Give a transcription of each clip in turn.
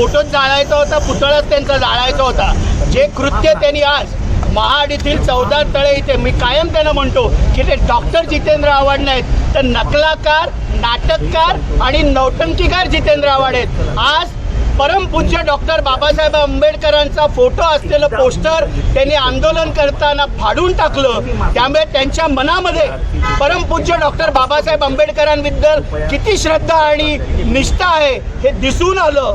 फोटोत फोटोच जाळायचा होता पुतळाच त्यांचा जाळायचा होता. जे कृत्य त्यांनी आज महाड येथील चौदा तळे इथे मी कायम त्यांना म्हणतो की ते डॉक्टर जितेंद्र आव्हाड नाहीत तर नकलाकार नाटककार आणि नौटंकीकार जितेंद्र आव्हाड आहेत. आज परमपूज्य डॉक्टर बाबासाहेब आंबेडकरांचा फोटो असलेलं पोस्टर त्यांनी आंदोलन करताना फाडून टाकलं. त्यामुळे त्यांच्या मनामध्ये परमपूज्य डॉक्टर बाबासाहेब आंबेडकरांबद्दल किती श्रद्धा आणि निष्ठा आहे हे दिसून आलं.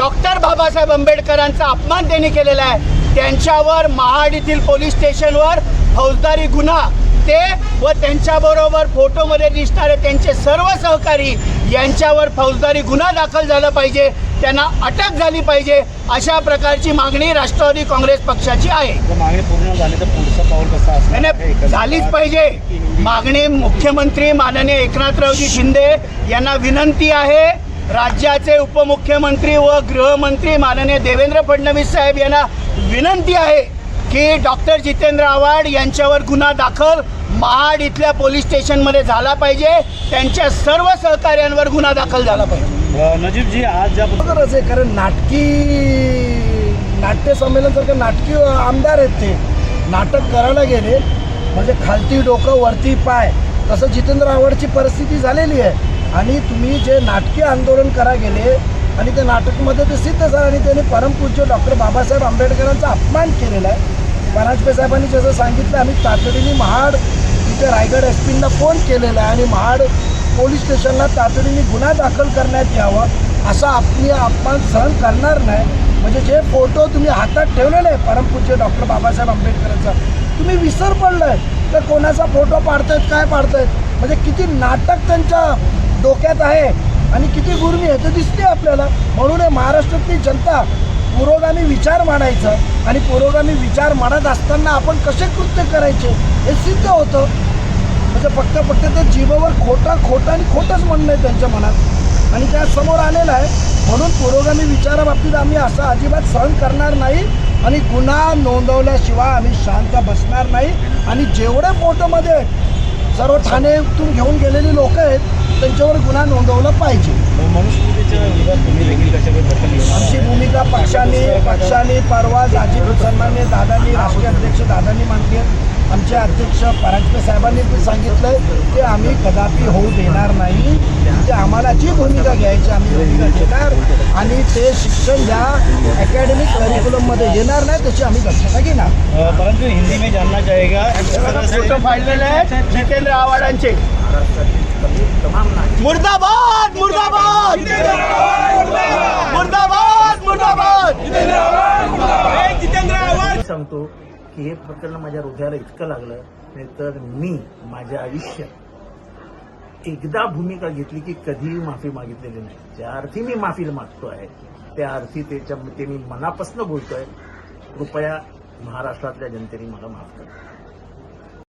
डॉक्टर बाबासाहेब आंबेडकरांचा अपमान त्यांनी केलेला आहे. त्यांच्यावर महाड येथील पोलीस स्टेशनवर फौजदारी गुन्हा ते व त्यांच्याबरोबर फोटोमध्ये दिसणारे त्यांचे सर्व सहकारी यांच्यावर फौजदारी गुन्हा दाखल झाला पाहिजे त्यांना अटक झाली पाहिजे अशा प्रकारची मागणी राष्ट्रवादी काँग्रेस पक्षाची आहे. जर मागणी पूर्ण झाली तर पुढचं पाऊल कसं असणार? नाही, नाही, झालीच पाहिजे. मागणी मुख्यमंत्री माननीय एकनाथरावजी शिंदे यांना विनंती आहे. राज्याचे उपमुख्यमंत्री व गृहमंत्री माननीय देवेंद्र फडणवीस साहेब यांना विनंती आहे की डॉक्टर जितेंद्र आव्हाड यांच्यावर गुन्हा दाखल महाड इथल्या पोलीस स्टेशनमध्ये झाला पाहिजे. त्यांच्या सर्व सहकार्यांवर गुन्हा दाखल झाला पाहिजे. नजीबजी आज ज्या बरोबरच आहे कारण नाटकी नाट्य संमेलन सारखं नाटकी आमदार आहेत ते. नाटक करायला गेले. म्हणजे खालती डोकं वरती पाय. तसं जितेंद्र आव्हाडची परिस्थिती झालेली आहे. आणि तुम्ही जे नाटकी आंदोलन करा गेले आणि त्या नाटकमध्ये ते सिद्ध झालं आणि त्यांनी परमपूज्य डॉक्टर बाबासाहेब आंबेडकरांचा अपमान केलेला आहे. परांजपे साहेबांनी जसं सांगितलं आम्ही तातडीने महाड तिथे रायगड एस पींना फोन केलेला आहे आणि महाड पोलीस स्टेशनला तातडीने गुन्हा दाखल करण्यात यावा असा आपली अपमान सहन करणार नाही. म्हणजे जे फोटो तुम्ही हातात ठेवलेले आहे परमपूज्य डॉक्टर बाबासाहेब आंबेडकरांचा तुम्ही विसर पडलाय. तर कोणाचा फोटो पाडतायत काय पाडतायत? म्हणजे किती नाटक त्यांच्या डोक्यात आहे. आणि किती गुर्मी आहे ते दिसते आपल्याला. म्हणून हे महाराष्ट्रातली जनता पुरोगामी विचार मांडायचं आणि पुरोगामी विचार मांडत असताना आपण कसे कृत्य करायचे हे सिद्ध होतं. म्हणजे फक्त फक्त ते जीवावर खोटं खोटं आणि खोटंच म्हणणं आहे त्यांच्या मनात. आणि त्या समोर आलेलं आहे. म्हणून पुरोगामी विचाराबाबतीत आम्ही असं अजिबात सहन करणार नाही. आणि गुन्हा नोंदवल्याशिवाय आम्ही शांत बसणार नाही. आणि जेवढ्या फोटोमध्ये सर्व ठाणेतून घेऊन गेलेली लोक आहेत त्यांच्यावर गुन्हा नोंदवला पाहिजे? आमची भूमिका पक्षाने पक्षाने परवा जाजी सन्मान्य दादांनी राष्ट्रीय अध्यक्ष दादांनी आहे. आमचे अध्यक्ष परांजपे साहेबांनी ते सांगितलंय की आम्ही कदापि होऊ देणार नाही. ते आम्हाला जी भूमिका घ्यायची आम्ही भूमिका घेणार आणि ते शिक्षण या अकॅडमिक करिक्युलममध्ये येणार नाही त्याची आम्ही दक्षता घेणार. परंतु हिंदी में जानना चाहेगा फाडलेले आहेत. जितेंद्र आव्हाडांचे. मुर्दाबाद मुर्दाबाद! मुर्दाबाद मुर्दाबाद! मी सांगतो की हे प्रकरण माझ्या हृदयाला इतकं लागलं नाही तर मी माझ्या आयुष्यात एकदा भूमिका घेतली की कधीही माफी मागितलेली नाही. ज्या अर्थी मी माफी मागतो आहे त्या अर्थी त्याच्या ते मी मनापासून बोलतोय. कृपया महाराष्ट्रातल्या जनतेने मला माफ करा.